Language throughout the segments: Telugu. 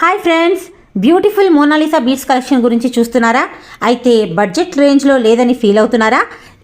Hi friends beautiful Monalisa beads collection గురించి చూస్తున్నారా? అయితే బడ్జెట్ రేంజ్లో లేదని ఫీల్ అవుతున్నారా?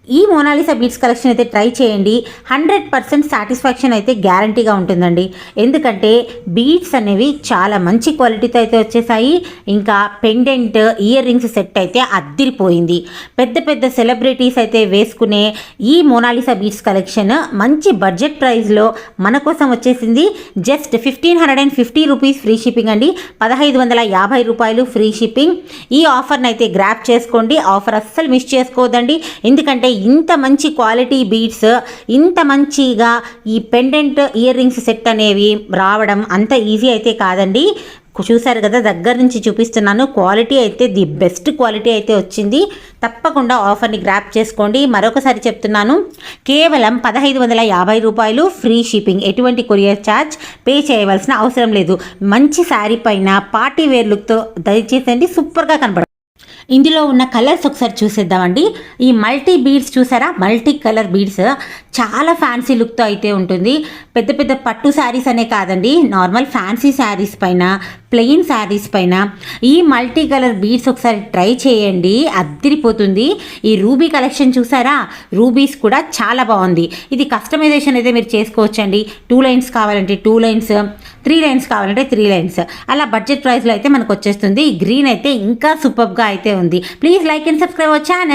ఈ మోనాలిసా బీట్స్ కలెక్షన్ అయితే ట్రై చేయండి. హండ్రెడ్ పర్సెంట్ సాటిస్ఫాక్షన్ అయితే గ్యారంటీగా ఉంటుందండి. ఎందుకంటే బీట్స్ అనేవి చాలా మంచి క్వాలిటీతో అయితే వచ్చేసాయి. ఇంకా పెండెంట్ ఇయర్ రింగ్స్ సెట్ అయితే అద్దిరిపోయింది. పెద్ద పెద్ద సెలబ్రిటీస్ అయితే వేసుకునే ఈ మోనాలిసా బీట్స్ కలెక్షన్ మంచి బడ్జెట్ ప్రైస్లో మన కోసం వచ్చేసింది. Just fifteen hundred and fifty rupees free shipping అండి. పదహైదు వందల యాభై రూపాయలు ఫ్రీ షిప్పింగ్. ఈ ఆఫర్ని అయితే గ్రాప్ చేసుకోండి. ఆఫర్ అస్సలు మిస్ చేసుకోవద్దండి. ఎందుకంటే ఇంత మంచి క్వాలిటీ బీడ్స్ ఇంత మంచిగా ఈ పెండెంట్ ఇయర్ రింగ్స్ సెట్ అనేవి రావడం అంత ఈజీ అయితే కాదండి. చూశారు కదా దగ్గర నుంచి చూపిస్తున్నాను. క్వాలిటీ అయితే ది బెస్ట్ క్వాలిటీ అయితే వచ్చింది. తప్పకుండా ఆఫర్ని గ్రాప్ చేసుకోండి. మరొకసారి చెప్తున్నాను కేవలం పదహైదు వందల యాభై రూపాయలు ఫ్రీ షిప్పింగ్. ఎటువంటి కొరియర్ ఛార్జ్ పే చేయవలసిన అవసరం లేదు. మంచి శారీ పైన పార్టీ వేర్ లుక్తో దయచేసండి సూపర్గా కనబడుతుంది ఇందులో ఉన్న కలర్స్ ఒకసారి చూసేద్దామండి. ఈ మల్టీ బీడ్స్ చూసారా? Multi colour beads. చాలా ఫ్యాన్సీ లుక్తో అయితే ఉంటుంది. పెద్ద పెద్ద పట్టు శారీస్ అనే కాదండి. నార్మల్ ఫ్యాన్సీ శారీస్ పైన ప్లెయిన్ శారీస్ పైన ఈ మల్టీ కలర్ బీడ్స్ ఒకసారి ట్రై చేయండి. అద్దరిపోతుంది. ఈ రూబీ కలెక్షన్ చూసారా? రూబీస్ కూడా చాలా బాగుంది. ఇది కస్టమైజేషన్ అయితే మీరు చేసుకోవచ్చండి. టూ లైన్స్ కావాలంటే టూ లైన్స్. త్రీ లైన్స్ కావాలంటే త్రీ లైన్స్. అలా బడ్జెట్ ప్రైస్లో అయితే మనకు వచ్చేస్తుంది. ఈ గ్రీన్ అయితే ఇంకా సూపర్గా అయితే ఉంది. ప్లీజ్ లైక్ అండ్ సబ్స్క్రైబ్ వచ్చా